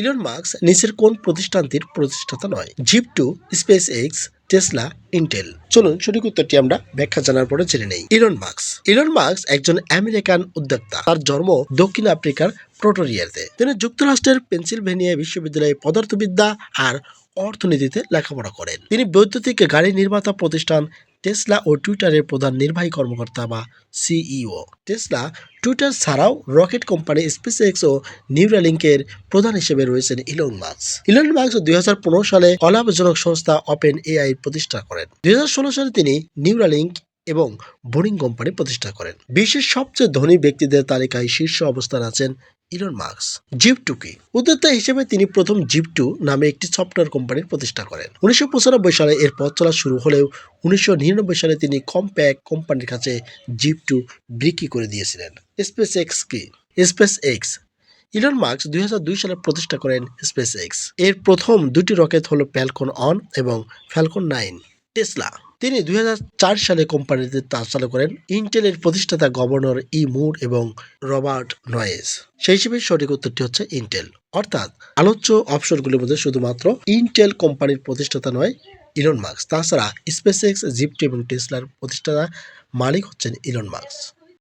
Elon marks নিচের কোন প্রতিষ্ঠানটির প্রতিষ্ঠাতা নয়। Zip two SpaceX Tesla Intel চলুন সঠিক উত্তরটি আমরা ব্যাখ্যা জানার পরে জেনে নেই। ইলন মার্কস ইলন মার্কস একজন আমেরিকান উদ্যোক্তা। তার জন্ম দক্ষিণ আফ্রিকার প্রোটোরিয়াতে। তিনি যুক্তরাষ্ট্রের পেনসিলভেনিয়া বিশ্ববিদ্যালয়ে পদার্থবিদ্যা আর অর্থনীতিতে লেখাপড়া করেন। তিনি বৈদ্যুতিক গাড়ি নির্মাতা প্রতিষ্ঠান টেসলা ও টুইটারের প্রধান নির্বাহী কর্মকর্তা বা সিইও। টেসলা, টুইটার ছাড়াও রকেট কোম্পানি স্পেসএক্স ও নিউরালিঙ্কের প্রধান হিসেবে রয়েছেন ইলন মার্কস ইলন মার্কস দুই সালে অলাভজনক সংস্থা ওপেন এআই প্রতিষ্ঠা করেন। দুই হাজার ষোলো সালে তিনি নিউরালিঙ্ক এবং বোরিং কোম্পানি প্রতিষ্ঠা করেন। বিশ্বের সবচেয়ে ধনী ব্যক্তিদের তালিকায় শীর্ষ অবস্থান আছেন ইলন মার্কস জিপ টু কি উদ্যোক্তা হিসেবে তিনি প্রথম জিপ টু নামে একটি সফটওয়্যার কোম্পানির প্রতিষ্ঠা করেন। উনিশশো পঁচানব্বই সালে এর পথ চলা শুরু হলেও উনিশশো নিরানব্বই সালে তিনি কম্প্যাক কোম্পানির কাছে জিপ টু বিক্রি করে দিয়েছিলেন। স্পেস এক্স কি? স্পেস এক্স ইলন মার্কস দুই হাজার দুই সালে প্রতিষ্ঠা করেন স্পেস এক্সের প্রথম দুটি রকেট হলো ফ্যালকন অন এবং ফ্যালকন নাইন টেসলা। তিনি দুই সালে কোম্পানিতে তা চালু করেন ইন্টেলের প্রতিষ্ঠাতা গভর্নর ই মুর এবং রবার্ট নয়েজ সেই হিসেবে সঠিক উত্তরটি হচ্ছে ইন্টেল। অর্থাৎ আলোচ্য অপশনগুলির মধ্যে শুধুমাত্র ইন্টেল কোম্পানির প্রতিষ্ঠাতা নয়, ইলন মার্কস তাছাড়া স্পেস এক্স জিপটি এবং টেসলার প্রতিষ্ঠাতা মালিক হচ্ছেন ইলন মার্কস